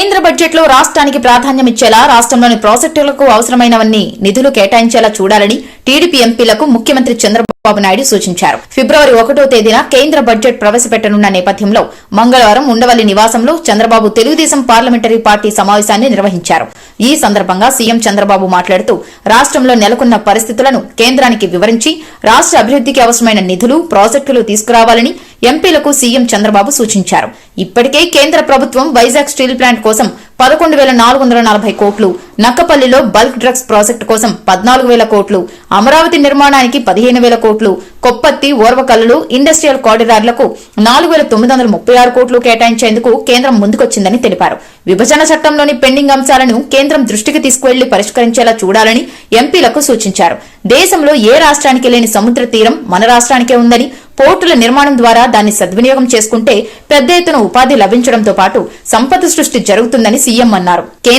కేంద్ర బడ్జెట్లో రాష్ట్రానికి ప్రాధాన్యం ఇచ్చేలా రాష్ట్రంలోని ప్రాజెక్టులకు అవసరమైనవన్నీ నిధులు కేటాయించేలా చూడాలని టీడీపీ ఎంపీలకు ముఖ్యమంత్రి చంద్రబాబు నాయుడు సూచించారు. ఫిబ్రవరి ఒకటో తేదీన కేంద్ర బడ్జెట్ ప్రవేశపెట్టనున్న నేపథ్యంలో మంగళవారం ఉండవల్లి నివాసంలో చంద్రబాబు తెలుగుదేశం పార్లమెంటరీ పార్టీ సమావేశాన్ని నిర్వహించారు. ఈ సందర్భంగా సీఎం చంద్రబాబు మాట్లాడుతూ రాష్ట్రంలో నెలకొన్న పరిస్థితులను కేంద్రానికి వివరించి రాష్ట్ర అభివృద్ధికి అవసరమైన నిధులు ప్రాజెక్టులు తీసుకురావాలని ఎంపీలకు సీఎం చంద్రబాబు సూచించారు. ఇప్పటికే కేంద్ర ప్రభుత్వం వైజాగ్ స్టీల్ ప్లాంట్ కోసం పదకొండు వేల నాలుగు వందల నలభై కోట్లు నక్కపల్లిలో బల్క్ డ్రగ్స్ ప్రాజెక్టు కోసం పద్నాలుగు వేల కోట్లు అమరావతి నిర్మాణానికి పదిహేను వేల కోట్లు కొప్పత్తి ఓర్వకల్లు ఇండస్ట్రియల్ కారిడార్లకు నాలుగు వేల తొమ్మిది వందల ముప్పై ఆరు కోట్లు కేటాయించేందుకు కేంద్రం ముందుకొచ్చిందని తెలిపారు. విభజన చట్టంలోని పెండింగ్ అంశాలను కేంద్రం దృష్టికి తీసుకువెళ్ళి పరిష్కరించేలా చూడాలని ఎంపీలకు సూచించారు. దేశంలో ఏ రాష్ట్రానికి లేని సముద్ర తీరం మన రాష్ట్రానికే ఉందని పోర్టుల నిర్మాణం ద్వారా దాన్ని సద్వినియోగం చేసుకుంటే పెద్ద ఎత్తున ఉపాధి లభించడంతో పాటు సంపద సృష్టి జరుగుతుందని సీఎం అన్నారు.